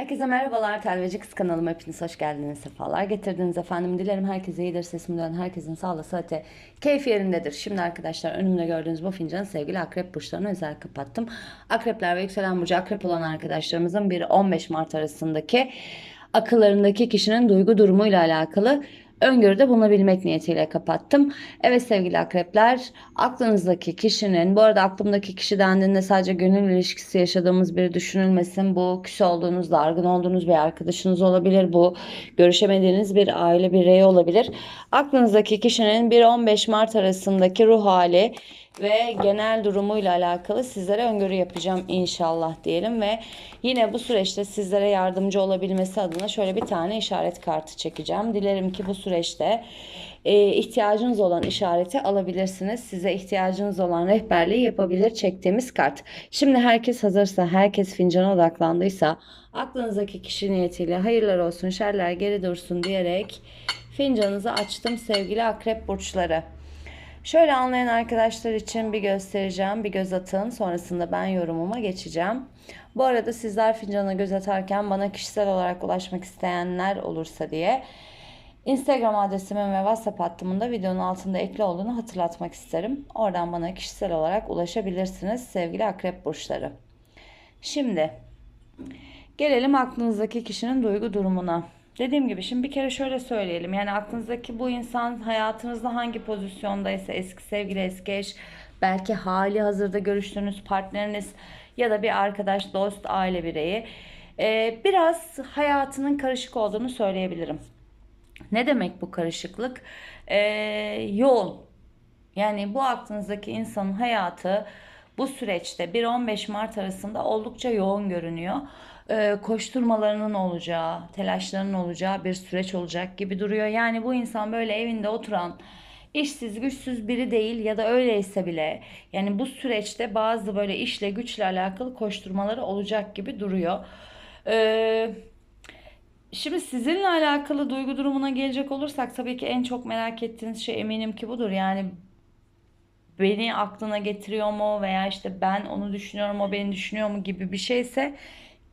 Herkese merhabalar. Telveci Kız kanalıma hepiniz hoş geldiniz. Sefalar getirdiniz efendim. Dilerim herkese iyidir. Sesim duyan herkesin sağlığı, sıhhati, keyif yerindedir. Şimdi arkadaşlar önümde gördüğünüz bu fincanı sevgili akrep burçlarına özel kapattım. Akrepler ve yükselen burcu akrep olan arkadaşlarımızın bir 15 Mart arasındaki akıllarındaki kişinin duygu durumuyla alakalı öngörüde bulunabilmek niyetiyle kapattım. Evet sevgili akrepler aklınızdaki kişinin bu arada aklımdaki kişi dendiğinde sadece gönül ilişkisi yaşadığımız biri düşünülmesin. Bu küs olduğunuz, dargın olduğunuz bir arkadaşınız olabilir. Bu görüşemediğiniz bir aile bireyi olabilir. Aklınızdaki kişinin 1-15 Mart arasındaki ruh hali ve genel durumuyla alakalı sizlere öngörü yapacağım inşallah diyelim ve yine bu süreçte sizlere yardımcı olabilmesi adına şöyle bir tane işaret kartı çekeceğim. Dilerim ki bu süreçte e, ihtiyacınız olan işareti alabilirsiniz. Size ihtiyacınız olan rehberliği yapabilir çektiğimiz kart. Şimdi herkes hazırsa, herkes fincana odaklandıysa aklınızdaki kişi niyetiyle hayırlar olsun, şerler geri dursun diyerek fincanınızı açtım sevgili akrep burçları. Şöyle anlayan arkadaşlar için bir göstereceğim. Bir göz atın. Sonrasında ben yorumuma geçeceğim. Bu arada sizler fincana göz atarken bana kişisel olarak ulaşmak isteyenler olursa diye Instagram adresimin ve WhatsApp hattımın da videonun altında ekli olduğunu hatırlatmak isterim. Oradan bana kişisel olarak ulaşabilirsiniz sevgili akrep burçları. Şimdi gelelim aklınızdaki kişinin duygu durumuna. Dediğim gibi şimdi bir kere şöyle söyleyelim. Yani aklınızdaki bu insan hayatınızda hangi pozisyondaysa eski sevgili, eski eş, belki hali hazırda görüştüğünüz partneriniz ya da bir arkadaş, dost, aile bireyi biraz hayatının karışık olduğunu söyleyebilirim. Ne demek bu karışıklık? Ee, yoğun. Yani bu aklınızdaki insanın hayatı bu süreçte 1-15 Mart arasında oldukça yoğun görünüyor. Ee, koşturmalarının olacağı, telaşlarının olacağı bir süreç olacak gibi duruyor. Yani bu insan böyle evinde oturan, işsiz güçsüz biri değil ya da öyleyse bile yani bu süreçte bazı böyle işle güçle alakalı koşturmaları olacak gibi duruyor. Ee, Şimdi sizinle alakalı duygu durumuna gelecek olursak tabii ki en çok merak ettiğiniz şey eminim ki budur. Yani beni aklına getiriyor mu veya işte ben onu düşünüyorum o beni düşünüyor mu gibi bir şeyse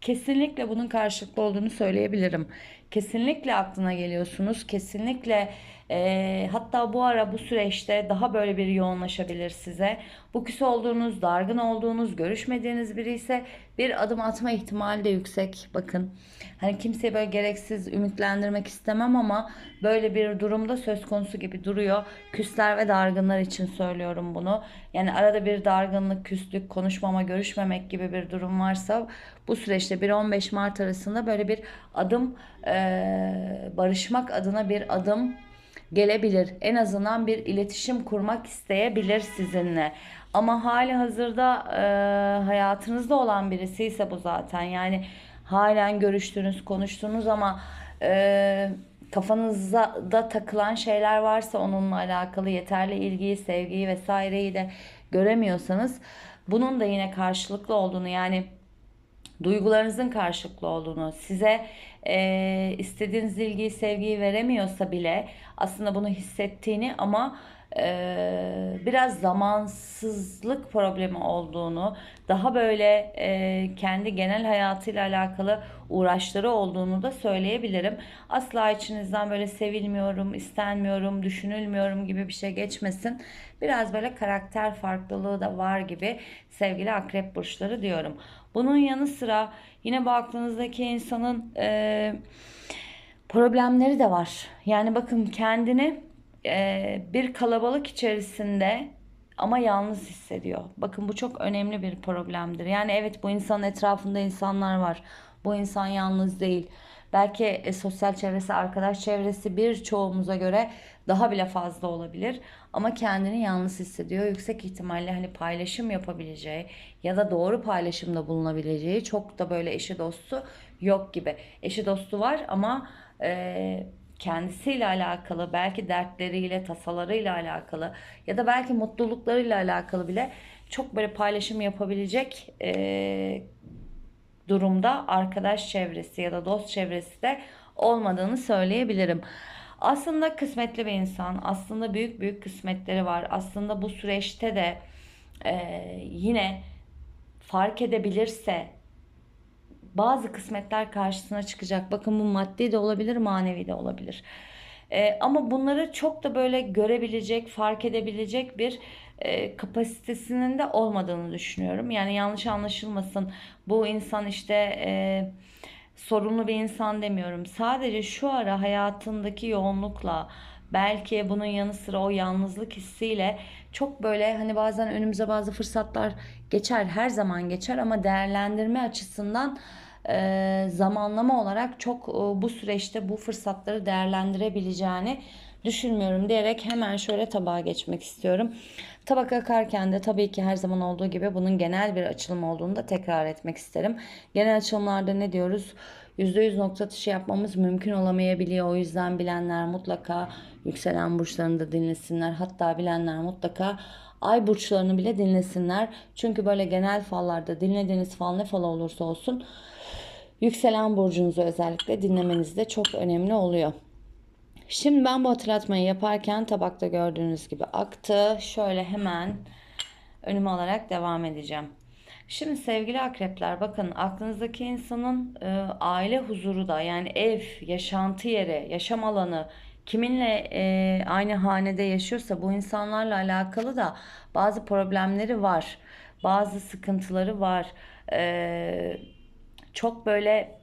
kesinlikle bunun karşılıklı olduğunu söyleyebilirim. Kesinlikle aklına geliyorsunuz. Kesinlikle e, hatta bu ara bu süreçte daha böyle bir yoğunlaşabilir size. Bu küs olduğunuz, dargın olduğunuz, görüşmediğiniz biri ise bir adım atma ihtimali de yüksek. Bakın hani kimseyi böyle gereksiz ümitlendirmek istemem ama böyle bir durumda söz konusu gibi duruyor. Küsler ve dargınlar için söylüyorum bunu. Yani arada bir dargınlık, küslük, konuşmama, görüşmemek gibi bir durum varsa bu süreçte 1-15 Mart arasında böyle bir adım e, barışmak adına bir adım gelebilir. En azından bir iletişim kurmak isteyebilir sizinle. Ama hali hazırda e, hayatınızda olan birisi ise bu zaten. Yani halen görüştüğünüz, konuştuğunuz ama e, kafanızda da takılan şeyler varsa onunla alakalı yeterli ilgiyi, sevgiyi vesaireyi de göremiyorsanız bunun da yine karşılıklı olduğunu yani duygularınızın karşılıklı olduğunu, size e, istediğiniz ilgiyi, sevgiyi veremiyorsa bile aslında bunu hissettiğini ama e, biraz zamansızlık problemi olduğunu, daha böyle e, kendi genel hayatıyla alakalı uğraşları olduğunu da söyleyebilirim. Asla içinizden böyle sevilmiyorum, istenmiyorum, düşünülmüyorum gibi bir şey geçmesin. Biraz böyle karakter farklılığı da var gibi sevgili akrep burçları diyorum. Bunun yanı sıra yine bu aklınızdaki insanın e, problemleri de var. Yani bakın kendini e, bir kalabalık içerisinde ama yalnız hissediyor. Bakın bu çok önemli bir problemdir. Yani evet bu insanın etrafında insanlar var. Bu insan yalnız değil. Belki e, sosyal çevresi, arkadaş çevresi birçoğumuza göre daha bile fazla olabilir. Ama kendini yalnız hissediyor. Yüksek ihtimalle hani paylaşım yapabileceği ya da doğru paylaşımda bulunabileceği çok da böyle eşi dostu yok gibi. Eşi dostu var ama e, kendisiyle alakalı, belki dertleriyle, tasalarıyla alakalı ya da belki mutluluklarıyla alakalı bile çok böyle paylaşım yapabilecek e, durumda arkadaş çevresi ya da dost çevresi de olmadığını söyleyebilirim. Aslında kısmetli bir insan, aslında büyük büyük kısmetleri var. Aslında bu süreçte de e, yine fark edebilirse bazı kısmetler karşısına çıkacak. Bakın bu maddi de olabilir, manevi de olabilir. E, ama bunları çok da böyle görebilecek, fark edebilecek bir e, kapasitesinin de olmadığını düşünüyorum. Yani yanlış anlaşılmasın. Bu insan işte e, sorunlu bir insan demiyorum. Sadece şu ara hayatındaki yoğunlukla belki bunun yanı sıra o yalnızlık hissiyle çok böyle hani bazen önümüze bazı fırsatlar geçer her zaman geçer ama değerlendirme açısından e, zamanlama olarak çok e, bu süreçte bu fırsatları değerlendirebileceğini düşünmüyorum diyerek hemen şöyle tabağa geçmek istiyorum. Tabak akarken de tabii ki her zaman olduğu gibi bunun genel bir açılım olduğunu da tekrar etmek isterim. Genel açılımlarda ne diyoruz? %100 nokta atışı yapmamız mümkün olamayabiliyor. O yüzden bilenler mutlaka yükselen burçlarını da dinlesinler. Hatta bilenler mutlaka ay burçlarını bile dinlesinler. Çünkü böyle genel fallarda dinlediğiniz fal ne fal olursa olsun yükselen burcunuzu özellikle dinlemeniz de çok önemli oluyor. Şimdi ben bu hatırlatmayı yaparken tabakta gördüğünüz gibi aktı. Şöyle hemen önüme alarak devam edeceğim. Şimdi sevgili akrepler bakın aklınızdaki insanın e, aile huzuru da yani ev, yaşantı yeri, yaşam alanı kiminle e, aynı hanede yaşıyorsa bu insanlarla alakalı da bazı problemleri var. Bazı sıkıntıları var. E, çok böyle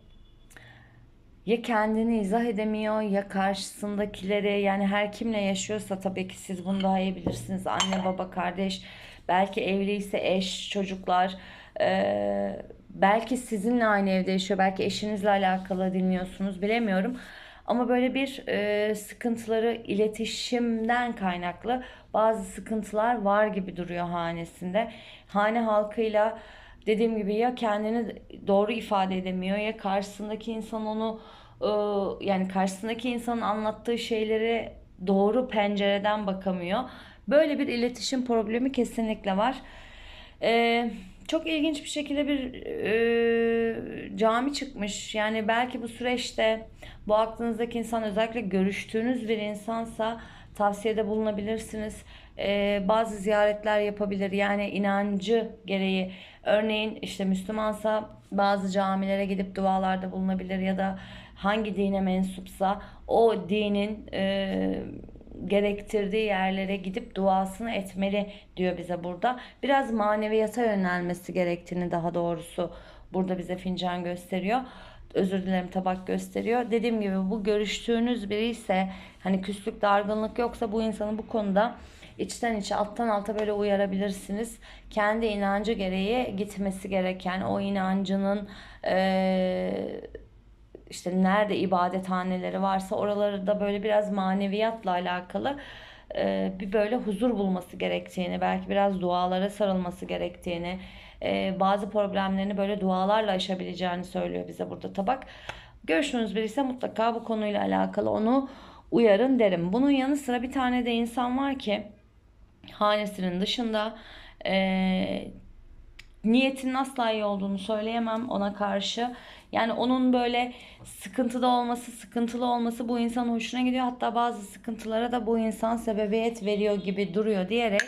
ya kendini izah edemiyor ya karşısındakileri yani her kimle yaşıyorsa tabii ki siz bunu daha iyi bilirsiniz. Anne, baba, kardeş, belki evliyse eş, çocuklar, ee, belki sizinle aynı evde yaşıyor, belki eşinizle alakalı dinliyorsunuz bilemiyorum. Ama böyle bir e, sıkıntıları iletişimden kaynaklı bazı sıkıntılar var gibi duruyor hanesinde. Hane halkıyla dediğim gibi ya kendini doğru ifade edemiyor ya karşısındaki insan onu e, yani karşısındaki insanın anlattığı şeyleri doğru pencereden bakamıyor. Böyle bir iletişim problemi kesinlikle var. Ee, çok ilginç bir şekilde bir e, cami çıkmış. Yani belki bu süreçte bu aklınızdaki insan özellikle görüştüğünüz bir insansa tavsiyede bulunabilirsiniz. Ee, bazı ziyaretler yapabilir. Yani inancı gereği örneğin işte Müslümansa bazı camilere gidip dualarda bulunabilir ya da hangi dine mensupsa o dinin e, gerektirdiği yerlere gidip duasını etmeli diyor bize burada. Biraz maneviyata yönelmesi gerektiğini daha doğrusu burada bize fincan gösteriyor. Özür dilerim tabak gösteriyor. Dediğim gibi bu görüştüğünüz biri ise hani küslük dargınlık yoksa bu insanın bu konuda içten içe alttan alta böyle uyarabilirsiniz. Kendi inancı gereği gitmesi gereken o inancının eee işte nerede ibadethaneleri varsa oraları da böyle biraz maneviyatla alakalı e, bir böyle huzur bulması gerektiğini, belki biraz dualara sarılması gerektiğini, e, bazı problemlerini böyle dualarla aşabileceğini söylüyor bize burada tabak. Görüşünüz birisi mutlaka bu konuyla alakalı onu uyarın derim. Bunun yanı sıra bir tane de insan var ki hanesinin dışında e, niyetinin asla iyi olduğunu söyleyemem ona karşı. Yani onun böyle sıkıntıda olması, sıkıntılı olması bu insan hoşuna gidiyor. Hatta bazı sıkıntılara da bu insan sebebiyet veriyor gibi duruyor diyerek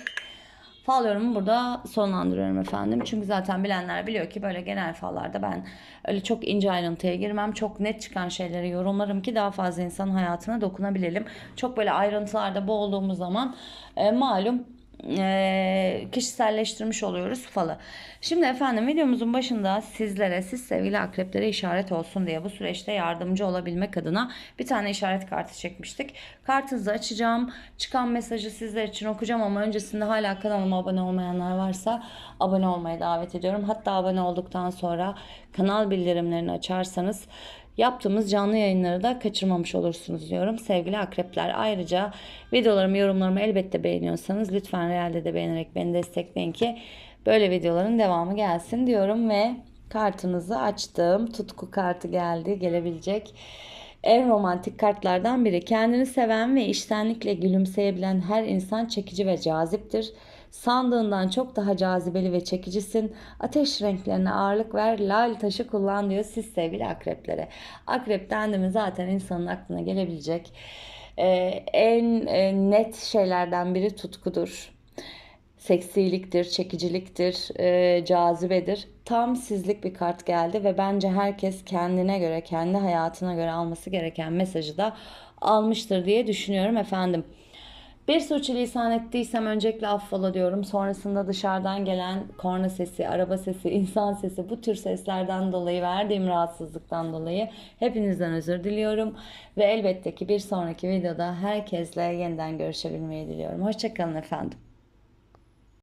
fal yorumu burada sonlandırıyorum efendim. Çünkü zaten bilenler biliyor ki böyle genel fallarda ben öyle çok ince ayrıntıya girmem. Çok net çıkan şeyleri yorumlarım ki daha fazla insan hayatına dokunabilelim. Çok böyle ayrıntılarda boğulduğumuz zaman e, malum e, kişiselleştirmiş oluyoruz falı. Şimdi efendim videomuzun başında sizlere, siz sevgili akreplere işaret olsun diye bu süreçte yardımcı olabilmek adına bir tane işaret kartı çekmiştik. Kartınızı açacağım. Çıkan mesajı sizler için okuyacağım ama öncesinde hala kanalıma abone olmayanlar varsa abone olmaya davet ediyorum. Hatta abone olduktan sonra kanal bildirimlerini açarsanız yaptığımız canlı yayınları da kaçırmamış olursunuz diyorum sevgili akrepler. Ayrıca videolarımı yorumlarımı elbette beğeniyorsanız lütfen realde de beğenerek beni destekleyin ki böyle videoların devamı gelsin diyorum ve kartınızı açtım. Tutku kartı geldi gelebilecek en romantik kartlardan biri. Kendini seven ve iştenlikle gülümseyebilen her insan çekici ve caziptir. Sandığından çok daha cazibeli ve çekicisin. Ateş renklerine ağırlık ver, lal taşı kullan diyor siz sevgili akreplere. Akrep dendi zaten insanın aklına gelebilecek e, en e, net şeylerden biri tutkudur. Seksiliktir, çekiciliktir, e, cazibedir. tam sizlik bir kart geldi ve bence herkes kendine göre, kendi hayatına göre alması gereken mesajı da almıştır diye düşünüyorum efendim. Bir sürçülisan ettiysem öncelikle affola diyorum. Sonrasında dışarıdan gelen korna sesi, araba sesi, insan sesi bu tür seslerden dolayı verdiğim rahatsızlıktan dolayı hepinizden özür diliyorum. Ve elbette ki bir sonraki videoda herkesle yeniden görüşebilmeyi diliyorum. Hoşçakalın efendim.